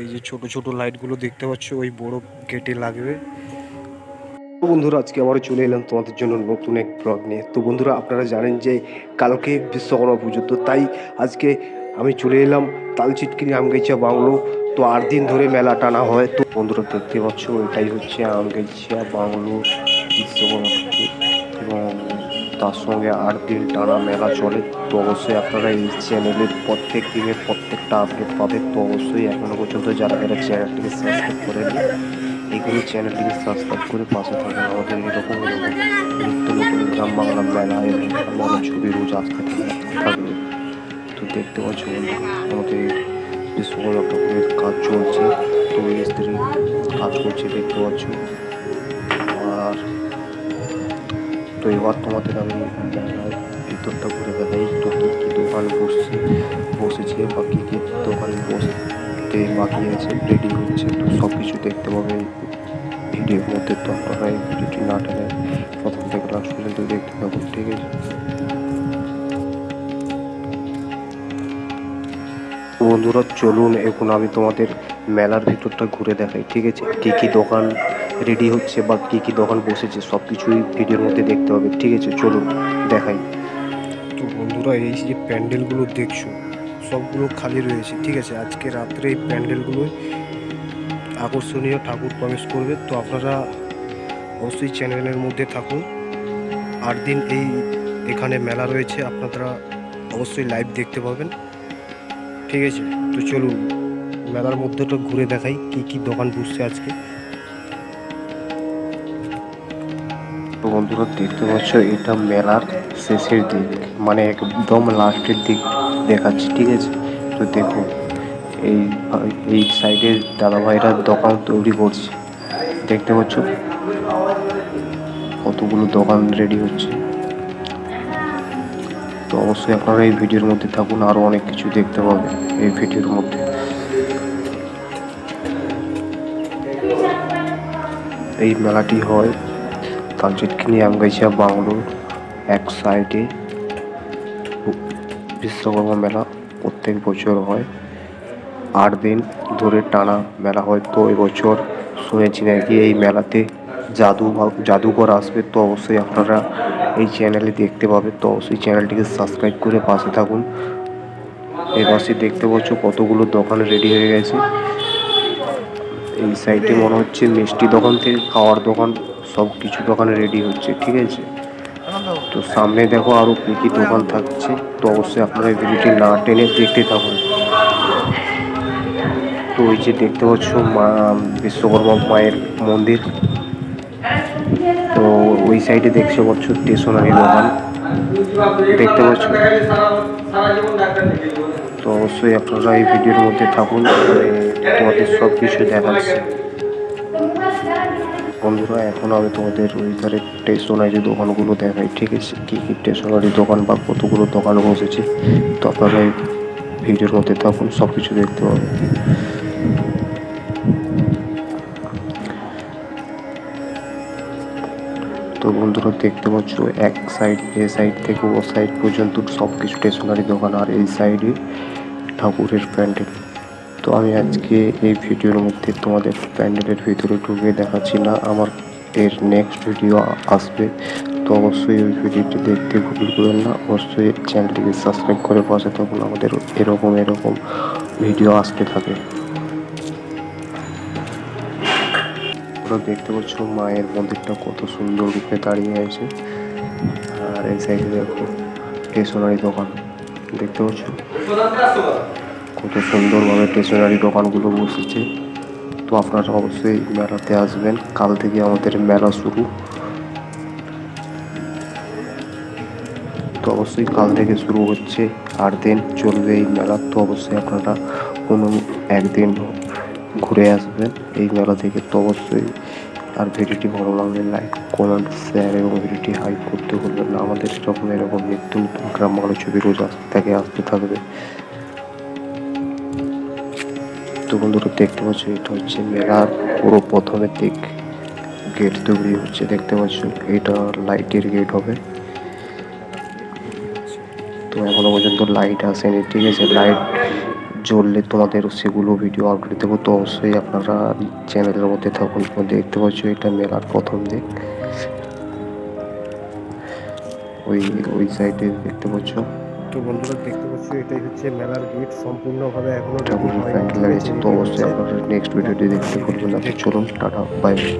এই যে ছোট ছোট লাইটগুলো দেখতে পাচ্ছ, ওই বড় গেটে লাগবে। তো বন্ধুরা, আজকে আবারও চলে এলাম তোমাদের জন্য নতুন এক ব্লগ নিয়ে। তো বন্ধুরা, আপনারা জানেন যে কালকে বিশ্বকর্মা পুজো, তো তাই আজকে আমি চলে এলাম তালচিটকিরি আমগাইচা বাংলো। তো আট দিন ধরে মেলা টানা হয়। তো বন্ধুরা, দেখতে পাচ্ছ, এটাই হচ্ছে আমগাইচা বাংলো বিশ্বকর্মা এবং তার সঙ্গে আট দিন টানা মেলা চলে। তো অবশ্যই আপনারা এই চ্যানেলের প্রত্যেক দিনের প্রত্যেকটা আপডেট পাবেন। তো অবশ্যই এখনও পর্যন্ত যারা যারা চ্যানেলটিকে সাবস্ক্রাইব করেনি এইগুলো চ্যানেলটিকে সাবস্ক্রাইব করে পাশে থাকুন আমাদের এরকম এরকম নিত্য নতুন গ্রাম বাংলা মেলা এবং মেলা ছবি রোজ আসতে থাকবে। তো দেখতে পাচ্ছ আমাদের বিশ্বকর্মা ঠাকুরের কাজ চলছে, তো স্ত্রী কাজ করছে, দেখতে পাচ্ছ। তো এবার তোমাদের আমি ভিতরটা ঘুরে দেখাই তো কী কী দোকান বসছে, বসেছে বা কী কী দোকান বসতে বাকি আছে রেডি হচ্ছে, তো সব কিছু দেখতে পাবে ভিডিওর মধ্যে তো আপনারা এই ভিডিওটি না টেনে প্রথম থেকে লাস্ট পর্যন্ত দেখতে থাকুন, ঠিক আছে? বন্ধুরা, চলুন, এখন আমি তোমাদের মেলার ভিতরটা ঘুরে দেখাই, ঠিক আছে? কী কী দোকান রেডি হচ্ছে বা কী কী দোকান বসেছে সব কিছুই ভিডিওর মধ্যে দেখতে হবে, ঠিক আছে? চলুন, দেখাই। তো বন্ধুরা, এই যে প্যান্ডেলগুলো দেখছ, সবগুলো খালি রয়েছে, ঠিক আছে? আজকে রাত্রে এই প্যান্ডেলগুলো আকর্ষণীয় ঠাকুর প্রবেশ করবে। তো আপনারা অবশ্যই চ্যানেলের মধ্যে থাকুন। আট দিন এই এখানে মেলা রয়েছে, আপনারা অবশ্যই লাইভ দেখতে পাবেন, ঠিক আছে? তো চলুন, মেলার মধ্যেটা ঘুরে দেখাই, কি কি দোকান বসছে আজকে। তো বন্ধুরা দেখতে পাচ্ছ, এটা মেলার শেষের দিক মানে একদম লাস্টের দিক দেখাচ্ছি, ঠিক আছে? তো দেখো, এই এই সাইডে দাদাভাইরা দোকান তৈরি করছে, দেখতে পাচ্ছ? কতগুলো দোকান রেডি হচ্ছে। তো অবশ্যই আপনারা এই ভিডিওর মধ্যে থাকুন আরও অনেক কিছু দেখতে পাবেন এই ভিডিওর মধ্যে। এই মেলাটি হয় তালচিটকিনি আমগাইছা বাংলোর এক সাইডে। বিশ্বকর্মা মেলা প্রত্যেক বছর হয়। আট দিন ধরে টানা মেলা হয়। তো এবছর শুনেছি নাকি এই মেলাতে জাদু জাদুঘর আসবে। তো অবশ্যই আপনারা এই চ্যানেলে দেখতে পাবে। তো অবশ্যই চ্যানেলটিকে সাবস্ক্রাইব করে পাশে থাকুন। পাশে দেখতে পাচ্ছ কতগুলো দোকান রেডি হয়ে গেছে। এই সাইডে মনে হচ্ছে মিষ্টি দোকান থেকে খাওয়ার দোকান। সব কিছু দোকান রেডি হচ্ছে, ঠিক আছে? তো সামনে দেখো আরও কী কী দোকান থাকছে, তো অবশ্যই আপনারা এই ভিডিওটি না টেনে দেখতে থাকুন। তো ওই যে দেখতে পাচ্ছ মা, বিশ্বকর্মা মায়ের মন্দির। তো ওই সাইডে দেখতে পাচ্ছ স্টেশনারি দোকান। দেখতে পাচ্ছ? তো অবশ্যই আপনারা এই ভিডিওর মধ্যে থাকুন তোমাদের সব কিছু দেখাচ্ছে। বন্ধুরা, এখন আমি তোমাদের ধারে স্টেশনারি দোকানগুলো দেখাই, ঠিক আছে? কী কী স্টেশনারি দোকান বা কতগুলো দোকান বসেছে, তো আপনারা এই ভিডিওর মধ্যে থাকুন সব কিছু দেখতে পাবেন। তো বন্ধুরা, দেখতে পাচ্ছ, এক সাইড এ সাইড থেকে ও সাইড পর্যন্ত সব কিছু স্টেশনারি দোকান, আর এই সাইডে ঠাকুরের প্যান্ডেল। তো আমি আজকে এই ভিডিওর মধ্যে তোমাদের প্যান্ডেলের ভিতরে ঢুকে দেখাচ্ছি না, আমার এর নেক্সট ভিডিও আসবে। তো অবশ্যই ওই ভিডিওটি দেখতে ভুল করবেন না, অবশ্যই চ্যানেলটিকে সাবস্ক্রাইব করে পাশে থাকুন, আমাদের এরকম এরকম ভিডিও আসতে থাকে। তোমরা দেখতে পাচ্ছ মায়ের মন্দিরটা কত সুন্দর রূপে দাঁড়িয়ে আছে। আর এই সাইডে দেখো স্টেশনারি দোকান, দেখতে পাচ্ছ? কত সুন্দরভাবে স্টেশনারি দোকানগুলো বসেছে। তো আপনারা অবশ্যই মেলাতে আসবেন। কাল থেকে আমাদের মেলা শুরু। তো অবশ্যই কাল থেকে শুরু হচ্ছে। আট দিন চলবে এই মেলা। তো অবশ্যই আপনারা কোনো একদিন ঘুরে আসবেন এই মেলা থেকে। তো অবশ্যই আর ভিডিওটি ভালো লাগলে লাইক, কমেন্ট শেয়ার এবং ভিডিওটি হাইপ করতে ভুলবেন না। আমাদের এরকম এরকম নিত্য নতুন গ্রাম ছবি রোজ আসতে থাকে, আসতে থাকবে। তো বন্ধুরা দেখতে পাচ্ছ, এটা হচ্ছে মেলার পুরো প্রথমের দিক। গেট তৈরি হচ্ছে, দেখতে পাচ্ছ, এটা লাইটের গেট হবে। তো এখনও পর্যন্ত লাইট আসেনি, ঠিক আছে? লাইট জ্বললে তোমাদের সেগুলো ভিডিও আপলোড দেবো। তো অবশ্যই আপনারা চ্যানেলের মধ্যে থাকুন। দেখতে পাচ্ছ, এটা মেলার প্রথম দিক। ওই ওই সাইডে দেখতে পাচ্ছ। তো বন্ধুরা দেখতে পাচ্ছি এটাই হচ্ছে মেলার গেট সম্পূর্ণভাবে এখনও ঠাকুরের হয়নি। তো অবশ্যই নেক্সট ভিডিওটি দেখতে ভুলবেন না। চলুন টাটা বাই বাই